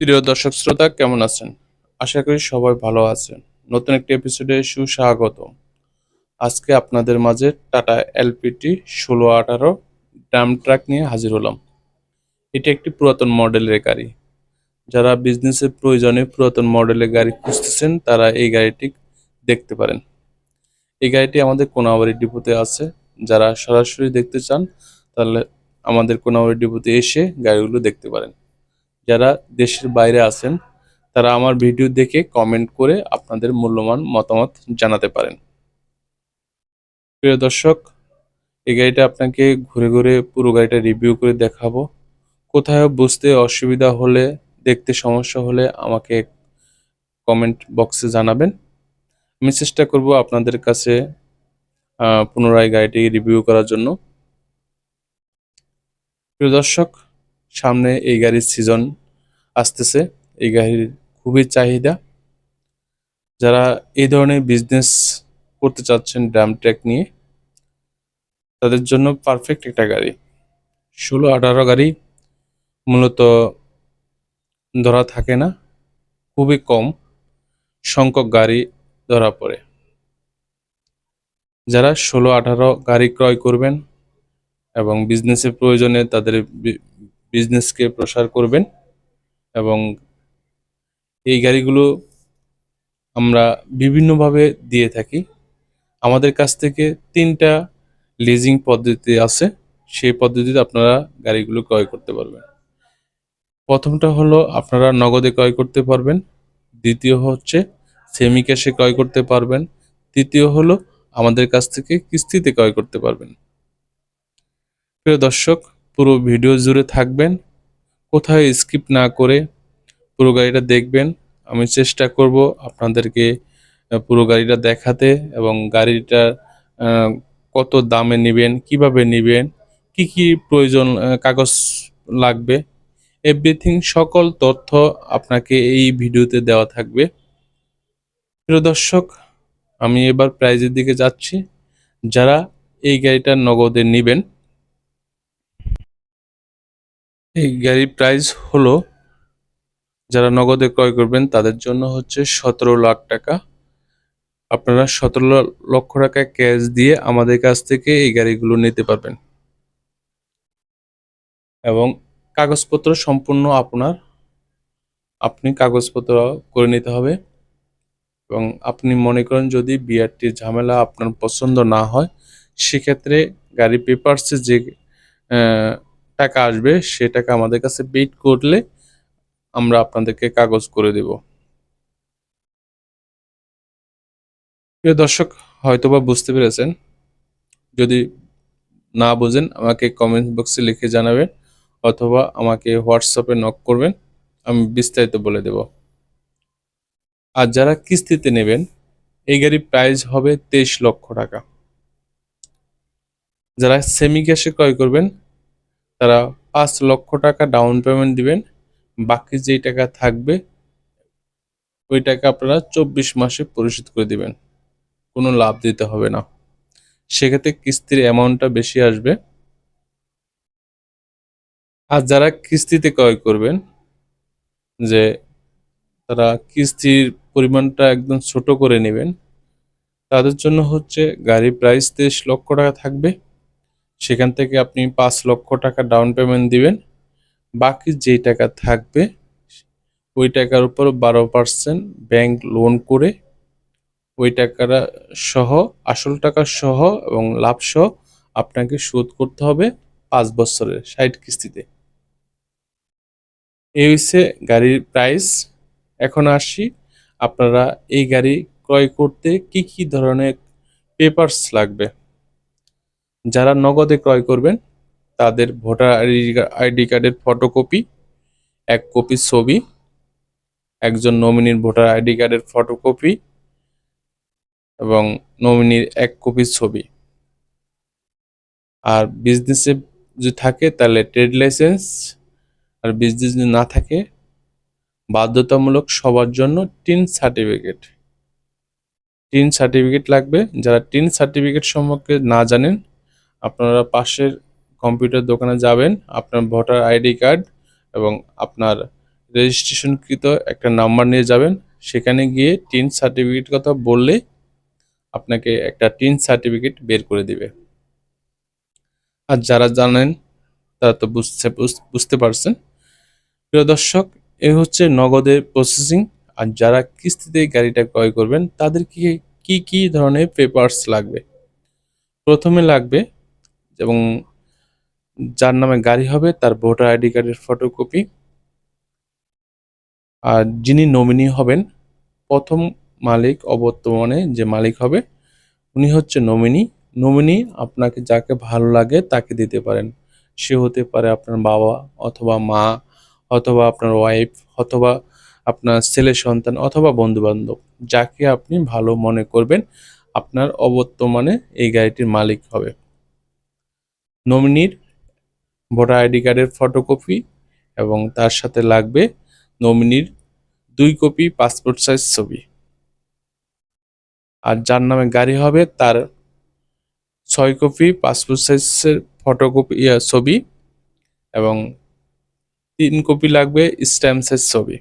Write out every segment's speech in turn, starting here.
প্রিয় দর্শক শ্রোতা, কেমন আছেন? আশা করি সবাই ভালো আছেন। নতুন একটি এপিসোডে সুস্বাগত। আজকে আপনাদের মাঝে টাটা এলপিটি ষোলো আঠারো ড্রাম ট্রাক নিয়ে হাজির হলাম। এটি একটি পুরাতন মডেলের গাড়ি। যারা বিজনেসের প্রয়োজনে পুরাতন মডেলের গাড়ি খুঁজতেছেন, তারা এই গাড়িটি দেখতে পারেন। এই গাড়িটি আমাদের কোনাবাড়ি ডিপোতে আছে। যারা সরাসরি দেখতে চান, তাহলে আমাদের কোনাবাড়ি ডিপোতে এসে গাড়িগুলো দেখতে পারেন। যারা দেশের বাইরে আছেন, তারা আমার ভিডিও দেখে কমেন্ট করে আপনাদের মূল্যবান মতামত জানাতে পারেন। প্রিয় দর্শক, এই গাড়িটা আপনাকে ঘুরে ঘুরে পুরো গাড়িটা রিভিউ করে দেখাবো। কোথাও বুঝতে অসুবিধা হলে, দেখতে সমস্যা হলে আমাকে কমেন্ট বক্সে জানাবেন। আমি চেষ্টা করব আপনাদের কাছে পুনরায় গাড়িটি রিভিউ করার জন্য। প্রিয় দর্শক সামনে এই গাড়ির সিজন আসতেছে। এই গাড়ির খুবই চাহিদা। যারা এই ধরনের বিজনেস করতে চাচ্ছেন ড্রাম ট্র্যাক নিয়ে, তাদের জন্য পারফেক্ট একটা গাড়ি। ষোলো, আঠারো গাড়ি মূলত ধরা থাকে না, খুবই কম সংখ্যক গাড়ি ধরা পড়ে। যারা ষোলো, আঠারো গাড়ি ক্রয় করবেন এবং বিজনেসের প্রয়োজনে তাদের বিজনেসকে প্রসার করবেন এবং এই গাড়িগুলো আমরা বিভিন্নভাবে দিয়ে থাকি। আমাদের কাছ থেকে তিনটা লিজিং পদ্ধতি আছে। সেই পদ্ধতিতে আপনারা গাড়িগুলো ক্রয় করতে পারবেন। প্রথমটা হলো আপনারা নগদে ক্রয় করতে পারবেন। দ্বিতীয় হচ্ছে সেমি ক্যাশে ক্রয় করতে পারবেন। তৃতীয় হলো আমাদের কাছ থেকে কিস্তিতে ক্রয় করতে পারবেন। প্রিয় দর্শক পুরো ভিডিও জুড়ে থাকবেন। কোথাও স্কিপ না করে পুরো গাড়িটা দেখবেন। আমি চেষ্টা করব আপনাদেরকে পুরো গাড়িটা দেখাতে এবং গাড়িটা কত দামে নেবেন, কীভাবে নেবেন, কি কি প্রয়োজন কাগজ লাগবে, এভরিথিং সকল তথ্য আপনাকে এই ভিডিওতে দেওয়া থাকবে। প্রিয় দর্শক, আমি এবার প্রাইজের দিকে যাচ্ছি। যারা এই গাড়িটা নগদে নেবেন এই গাড়ির প্রাইস হলো, যারা নগদে ক্রয় করবেন তাদের জন্য হচ্ছে সতেরো লাখ টাকা। আপনারা সতেরো লক্ষ টাকা ক্যাশ দিয়ে আমাদের কাছ থেকে এই গাড়িগুলো নিতে পারবেন। এবং কাগজপত্র সম্পূর্ণ আপনার, আপনি কাগজপত্র করে নিতে হবে। এবং আপনি মনে করেন যদি বিআরটির ঝামেলা আপনার পছন্দ না হয়, সেক্ষেত্রে গাড়ি পেপারসে যে টাকা আসবে, সে টাকা আমাদের কাছে পেইড করলে আমরা আপনাদেরকে কাগজ করে দেব। প্রিয় দর্শক, হয়তোবা বুঝতে পেরেছেন। যদি না বোঝেন, আমাকে কমেন্ট বক্সে লিখে জানাবেন, অথবা আমাকে হোয়াটসঅ্যাপে নক করবেন, আমি বিস্তারিত বলে দেব। আর যারা কিস্তিতে নেবেন, এই গাড়ির প্রাইস হবে তেইশ লক্ষ টাকা। যারা সেমি ক্যাশে ক্রয় করবেন তারা পাঁচ লক্ষ টাকা ডাউন পেমেন্ট দিবেন। বাকি যেই টাকা থাকবে, ওই টাকা আপনারা চব্বিশ মাসে পরিশোধ করে দিবেন। কোনো লাভ দিতে হবে না। সেক্ষেত্রে কিস্তির অ্যামাউন্টটা বেশি আসবে। আর যারা কিস্তিতে ক্রয় করবেন, যে তারা কিস্তির পরিমাণটা একদম ছোট করে নেবেন, তাদের জন্য হচ্ছে গাড়ি প্রাইস তেইশ লক্ষ টাকা থাকবে। সেখান থেকে আপনি পাঁচ লক্ষ টাকা ডাউন পেমেন্ট দিবেন। বাকি যেই টাকা থাকবে, ওই টাকার উপর বারো পার্সেন্ট ব্যাংক লোন করে ওই টাকাটা সহ, আসল টাকা সহ এবং লাভ সহ আপনাকে শোধ করতে হবে পাঁচ বছরের ষাট কিস্তিতে। এই হচ্ছে গাড়ির প্রাইস এখন আসি আপনারা এই গাড়ি ক্রয় করতে কি কি ধরনের পেপারস লাগবে। যারা নগদে ক্রয় করবেন, তাদের ভোটার আইডি কার্ডের ফটোকপি, এক কপি ছবি, একজন নমিনির ভোটার আইডি কার্ডের ফটোকপি এবং নমিনির এক কপি ছবি। আর বিজনেসে যদি থাকে, তাহলে ট্রেড লাইসেন্স আর বিজনেস যদি না থাকে, বাধ্যতামূলক সবার জন্য টিন সার্টিফিকেট টিন সার্টিফিকেট লাগবে। যারা টিন সার্টিফিকেট সম্পর্কে না জানেন আপনারা পাশের কম্পিউটার দোকানে যাবেন, আপনার ভোটার আইডি কার্ড এবং আপনার রেজিস্ট্রেশনকৃত একটা নাম্বার নিয়ে যাবেন। সেখানে গিয়ে টিন সার্টিফিকেট কথা বললে আপনাকে একটা টিন সার্টিফিকেট বের করে দিবে। আর যারা জানেন, তারা তো বুঝতে বুঝতে পারছেন। প্রিয় দর্শক, এ হচ্ছে নগদের প্রসেসিং আর যারা কিস্তিতে গাড়িটা ক্রয় করবেন, তাদের কি কি কি ধরনের পেপারস লাগবে? প্রথমে লাগবে এবং যার নামে গাড়ি হবে তার ভোটার আইডি কার্ডের ফটোকপি আর যিনি নমিনি হবেন, প্রথম মালিক অবর্তমানে যে মালিক হবে, উনি হচ্ছে নমিনি নমিনি আপনাকে যাকে ভালো লাগে তাকে দিতে পারেন। সে হতে পারে আপনার বাবা অথবা মা, অথবা আপনার ওয়াইফ অথবা আপনার ছেলে, সন্তান, অথবা বন্ধু বান্ধব যাকে আপনি ভালো মনে করবেন, আপনার অবর্তমানে এই গাড়িটির মালিক হবে। নমিনির ভোটার আইডি কার্ডের ফটোকপি এবং তার সাথে লাগবে নমিনির দুই কপি পাসপোর্ট সাইজ ছবি। আর যার নামে গাড়ি হবে তার ছয় কপি পাসপোর্ট সাইজের ফটোকপি ছবি এবং তিন কপি লাগবে স্ট্যাম্প সাইজ ছবি।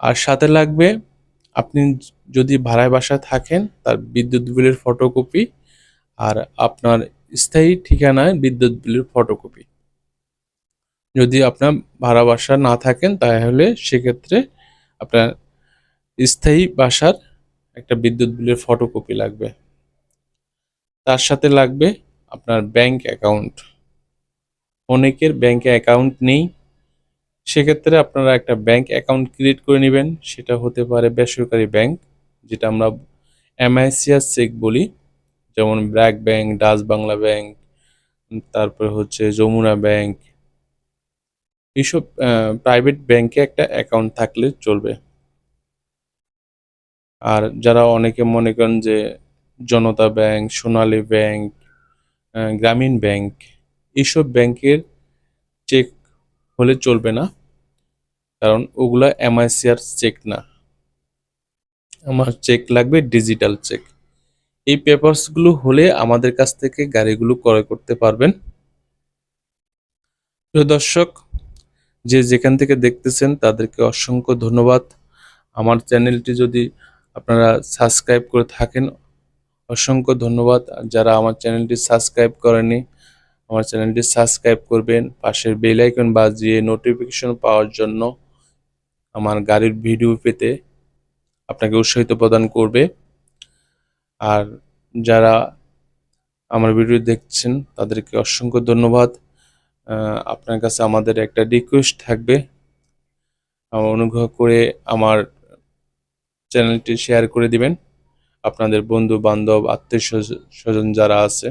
আর সাথে লাগবে আপনি যদি ভাড়ায় বাসায় থাকেন তার বিদ্যুৎ বিলের ফটোকপি আর আপনার স্থায়ী ঠিকানায় বিদ্যুৎ বিলের ফটোকপি যদি আপনার ভাড়া বাসা না থাকেন, তাহলে সেক্ষেত্রে আপনার স্থায়ী বাসার একটা বিদ্যুৎ বিলের ফটোকপি লাগবে। তার সাথে লাগবে আপনার ব্যাংক অ্যাকাউন্ট অনেকের ব্যাংকে অ্যাকাউন্ট নেই। সেক্ষেত্রে আপনারা একটা ব্যাংক অ্যাকাউন্ট ক্রিয়েট করে নেবেন। সেটা হতে পারে বেসরকারি ব্যাংক যেটা আমরা এমআইসিআর চেক বলি। যেমন BRAC bank, Dutch Bangla bank, তারপরে হচ্ছে যমুনা ব্যাংক। এইসব প্রাইভেট ব্যাংকে একটা অ্যাকাউন্ট থাকলে চলবে। আর যারা অনেকে মনে করেন যে Janata bank, Sonali bank Grameen bank, এইসব ব্যাংকের চেক হলে চলবে না। কারণ ওগুলা এমআইসিআর চেক না। আমার চেক লাগবে ডিজিটাল চেক এই পেপারসগুলো হলে আমাদের কাছ থেকে গাড়িগুলো ক্রয় করতে পারবেন। প্রিয় দর্শক, যে যেখান থেকে দেখতেছেন তাদেরকে অসংখ্য ধন্যবাদ। আমার চ্যানেলটি যদি আপনারা সাবস্ক্রাইব করে থাকেন, অসংখ্য ধন্যবাদ। যারা আমার চ্যানেলটি সাবস্ক্রাইব করেনি আমার চ্যানেলটি সাবস্ক্রাইব করবেন, পাশের বেল আইকন বাজিয়ে নোটিফিকেশন পাওয়ার জন্য আমার গাড়ির ভিডিও পেতে আপনাকে উৎসাহিত প্রদান করবে। আর যারা আমার ভিডিও দেখছেন, তাদেরকে অসংখ্য ধন্যবাদ। আপনার কাছে আমাদের একটা রিকোয়েস্ট থাকবে। অনুগ্রহ করে আমার চ্যানেলটি শেয়ার করে দিবেন। আপনাদের বন্ধু বান্ধব আত্মীয় স্বজন যারা আছে,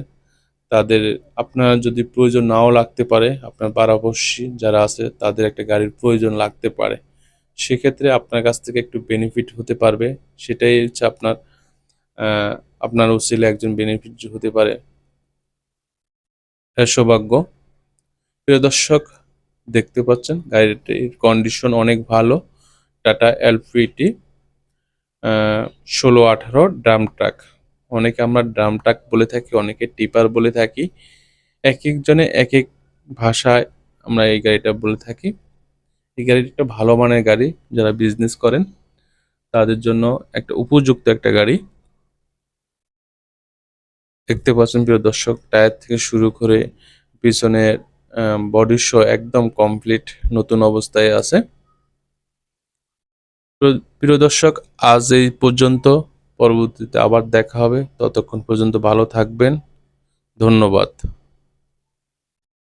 তাদের আপনার যদি প্রয়োজন নাও লাগতে পারে, আপনার পাড়াপড়শি যারা আছে, তাদের একটা গাড়ির প্রয়োজন লাগতে পারে। সেক্ষেত্রে আপনার কাছ থেকে একটু বেনিফিট হতে পারবে। সেটাই হচ্ছে আপনার আপনার উচিলে একজন বেনিফিট হতে পারে। এর সৌভাগ্য। প্রিয় দর্শক, দেখতে পাচ্ছেন, গাড়িটির কন্ডিশন অনেক ভালো। টাটা এলপিটি ষোলো আঠারো ড্রাম ট্রাক অনেকে আমরা ড্রাম ট্রাক বলে থাকি, অনেকে টিপার বলে থাকি। এক একজনে এক এক ভাষায় আমরা এই গাড়িটা বলে থাকি। এই গাড়িটা একটা ভালো মানের গাড়ি, যারা বিজনেস করেন, তাদের জন্য একটা উপযুক্ত একটা গাড়ি। দেখতে পাচ্ছেন প্রিয় দর্শক, টায়ার থেকে শুরু করে পিছনের বডি শো একদম কমপ্লিট নতুন অবস্থায় আছে। প্রিয়- দর্শক, আজ এই পর্যন্ত, পরবর্তীতে আবার দেখা হবে। ততক্ষণ পর্যন্ত ভালো থাকবেন। ধন্যবাদ।